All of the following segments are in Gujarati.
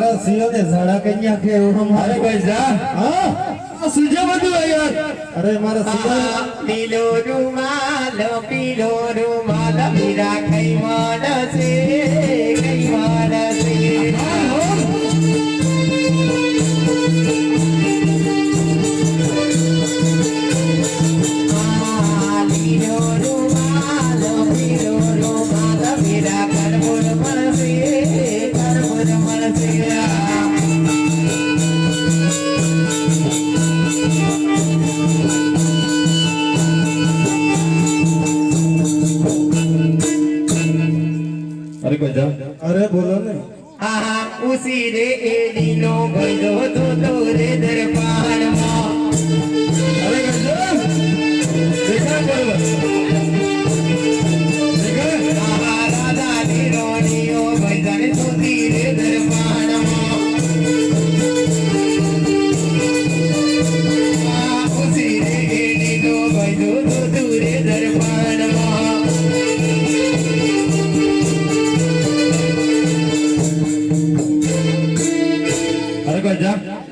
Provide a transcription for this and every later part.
મારા સિંહોને ઝાડા કન્યા કે એવું? અરે જા. હા? સુજે બધું યાર. અરે મારા સિંહો પીલો રૂમાલ પીલો રૂમાલ મીરા કૈવાડ છે કૈવાડ છે. આ પીલો રૂમાલ અરે બજા અરે બોલો ને. આહા ઉસી રે એડીનો ગયો તો તો રે દરબારમાં. અરે ગજા. દેખા બરોબર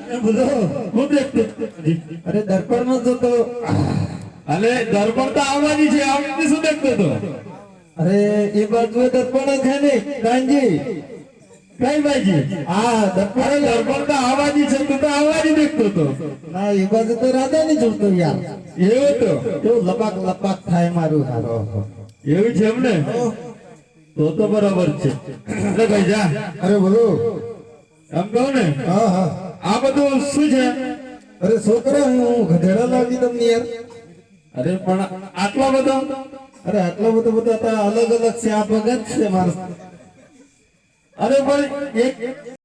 ગજા દર્પણમાં જોતો અરે દર્પણ તો આવવાની છે આવતી શું દેખતો તો અરે એ બાજુ દર્પણ છે ને કાનજી. કઈ બાજી હા અરે દર્પણ દર્પણ તો આવવાની છે તું તો આવવાની દેખતો તો ના એ બાજુ તો રાધા ની જોતો યાર. એવું તો? કેવું લપાક લપાક થાય મારું. હારો એવું છે એમને તો તો બરાબર છે. અરે જા. અરે બોલો. એમ કહું ને? હા હા. આ બધું શું છે? અરે છોકરા હું ગધેડા લાવી તમને યાર. અરે પણ આટલા બધા? અરે આટલો બધો બધા અલગ અલગ છે આ ભગત છે મારો. અરે પણ એક